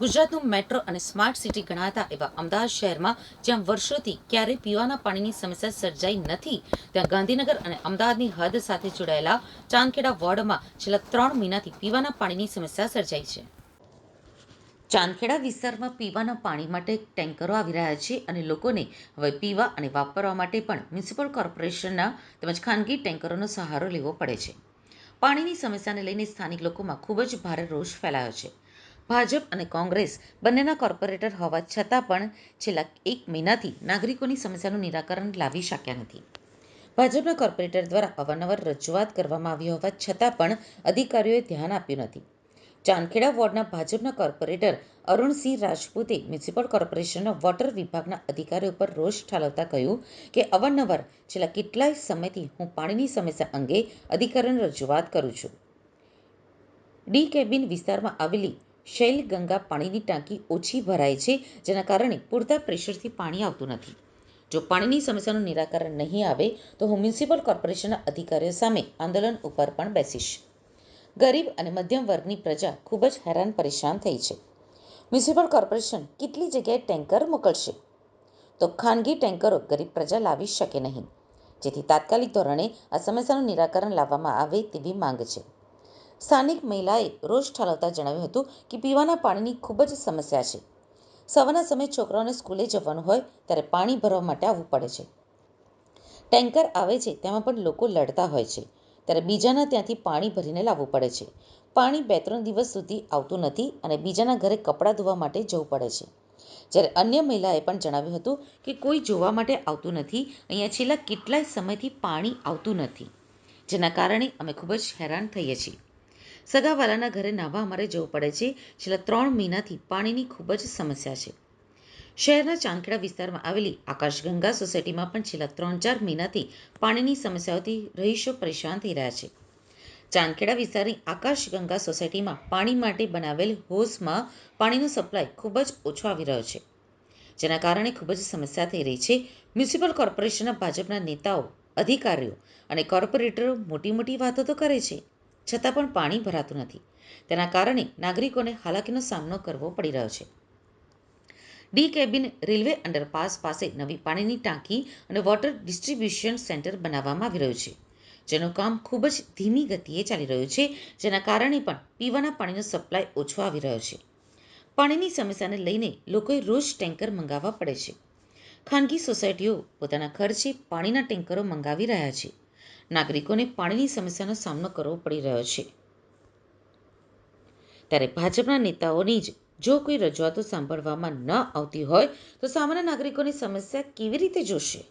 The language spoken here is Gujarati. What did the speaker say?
ગુજરાતનું મેટ્રો અને સ્માર્ટ સિટી ગણાતા એવા અમદાવાદ શહેરમાં જ્યાં વર્ષોથી ક્યારેય પીવાના પાણીની સમસ્યા સર્જાઈ નથી, ત્યાં ગાંધીનગર અને અમદાવાદની હદ સાથે જોડાયેલા ચાંદખેડા વોર્ડમાં છેલ્લા ત્રણ મહિનાથી પીવાના પાણીની સમસ્યા સર્જાઈ છે. ચાંદખેડા વિસ્તારમાં પીવાના પાણી માટે ટેન્કરો આવી રહ્યા છે અને લોકોને હવે પીવા અને વાપરવા માટે પણ મ્યુનિસિપલ કોર્પોરેશનના તેમજ ખાનગી ટેન્કરોનો સહારો લેવો પડે છે. પાણીની સમસ્યાને લઈને સ્થાનિક લોકોમાં ખૂબ જ ભારે રોષ ફેલાયો છે. ભાજપ અને કોંગ્રેસ બંનેના કોર્પોરેટર હોવા છતાં પણ છેલ્લા એક મહિનાથી નાગરિકોની સમસ્યાનું નિરાકરણ લાવી શક્યા નથી. ભાજપના કોર્પોરેટર દ્વારા અવારનવાર રજૂઆત કરવામાં આવી હોવા છતાં પણ અધિકારીઓએ ધ્યાન આપ્યું નથી. ચાંદખેડા વોર્ડના ભાજપના કોર્પોરેટર અરુણસિંહ રાજપૂતે મ્યુનિસિપલ કોર્પોરેશનના વોટર વિભાગના અધિકારીઓ પર રોષ ઠાલવતા કહ્યું કે અવારનવાર છેલ્લા કેટલાય સમયથી હું પાણીની સમસ્યા અંગે અધિકારીઓને રજૂઆત કરું છું. ડી કેબિન વિસ્તારમાં આવેલી શૈલ ગંગા પાણીની ટાંકી ઓછી ભરાય છે, જેના કારણે પૂરતા પ્રેશરથી પાણી આવતું નથી. જો પાણીની સમસ્યાનું નિરાકરણ નહીં આવે, તો હું મ્યુનિસિપલ કોર્પોરેશનના અધિકારીઓ સામે આંદોલન ઉપર પણ બેસીશ. ગરીબ અને મધ્યમ વર્ગની પ્રજા ખૂબ જ હેરાન પરેશાન થઈ છે. મ્યુનિસિપલ કોર્પોરેશન કેટલી જગ્યાએ ટેન્કર મોકલશે? તો ખાનગી ટેન્કરો ગરીબ પ્રજા લાવી શકે નહીં. જેથી તાત્કાલિક ધોરણે આ સમસ્યાનું નિરાકરણ લાવવામાં આવે તેવી માંગ છે. સ્થાનિક મહિલાએ રોષ ઠાલવતા જણાવ્યું હતું કે પીવાના પાણીની ખૂબ જ સમસ્યા છે. સવારના સમયે છોકરાઓને સ્કૂલે જવાનું હોય ત્યારે પાણી ભરવા માટે આવવું પડે છે. ટેન્કર આવે છે, તેમાં પણ લોકો લડતા હોય છે. ત્યારે બીજાના ત્યાંથી પાણી ભરીને લાવવું પડે છે. પાણી બે ત્રણ દિવસ સુધી આવતું નથી અને બીજાના ઘરે કપડાં ધોવા માટે જવું પડે છે. જ્યારે અન્ય મહિલાએ પણ જણાવ્યું હતું કે કોઈ જોવા માટે આવતું નથી, અહીંયા છેલ્લા કેટલાય સમયથી પાણી આવતું નથી, જેના કારણે અમે ખૂબ જ હેરાન થઈએ છીએ. સગાવાલાના ઘરે નાહવા અમારે જવું પડે છે. છેલ્લા ત્રણ મહિનાથી પાણીની ખૂબ જ સમસ્યા છે. શહેરના ચાંદખેડા વિસ્તારમાં આવેલી આકાશગંગા સોસાયટીમાં પણ છેલ્લા ત્રણ ચાર મહિનાથી પાણીની સમસ્યાઓથી રહીશો પરેશાન થઈ રહ્યા છે. ચાંદખેડા વિસ્તારની આકાશગંગા સોસાયટીમાં પાણી માટે બનાવેલ હોઝમાં પાણીનો સપ્લાય ખૂબ જ ઓછો આવી રહ્યો છે, જેના કારણે ખૂબ જ સમસ્યા થઈ રહી છે. મ્યુનિસિપલ કોર્પોરેશનના ભાજપના નેતાઓ, અધિકારીઓ અને કોર્પોરેટરો મોટી મોટી વાતો તો કરે છે. છતાં પણ પાણી ભરાતું નથી. તેના કારણે નાગરિકોને હાલાકીનો સામનો કરવો પડી રહ્યો છે. ડી કેબિન રેલવે અંડરપાસ પાસે નવી પાણીની ટાંકી અને વોટર ડિસ્ટ્રીબ્યુશન સેન્ટર બનાવવામાં આવી રહ્યું છે. જેનું કામ ખૂબ જ ધીમી ગતિએ ચાલી રહ્યું છે, જેના કારણે પણ પીવાના પાણીનો સપ્લાય ઓછો આવી રહ્યો છે. પાણીની સમસ્યાને લઈને લોકોએ રોજ ટેન્કર મંગાવવા પડે છે. ખાનગી સોસાયટીઓ પોતાના ખર્ચે પાણીના ટેન્કરો મંગાવી રહ્યા છે. નાગરિકોને પાણીની સમસ્યાનો સામનો કરવો પડી રહ્યો છે. ત્યારે ભાજપના નેતાઓની જ જો કોઈ રજૂઆતો સાંભળવામાં ન આવતી હોય, તો સામાન્ય નાગરિકોની સમસ્યા કેવી રીતે જોશે?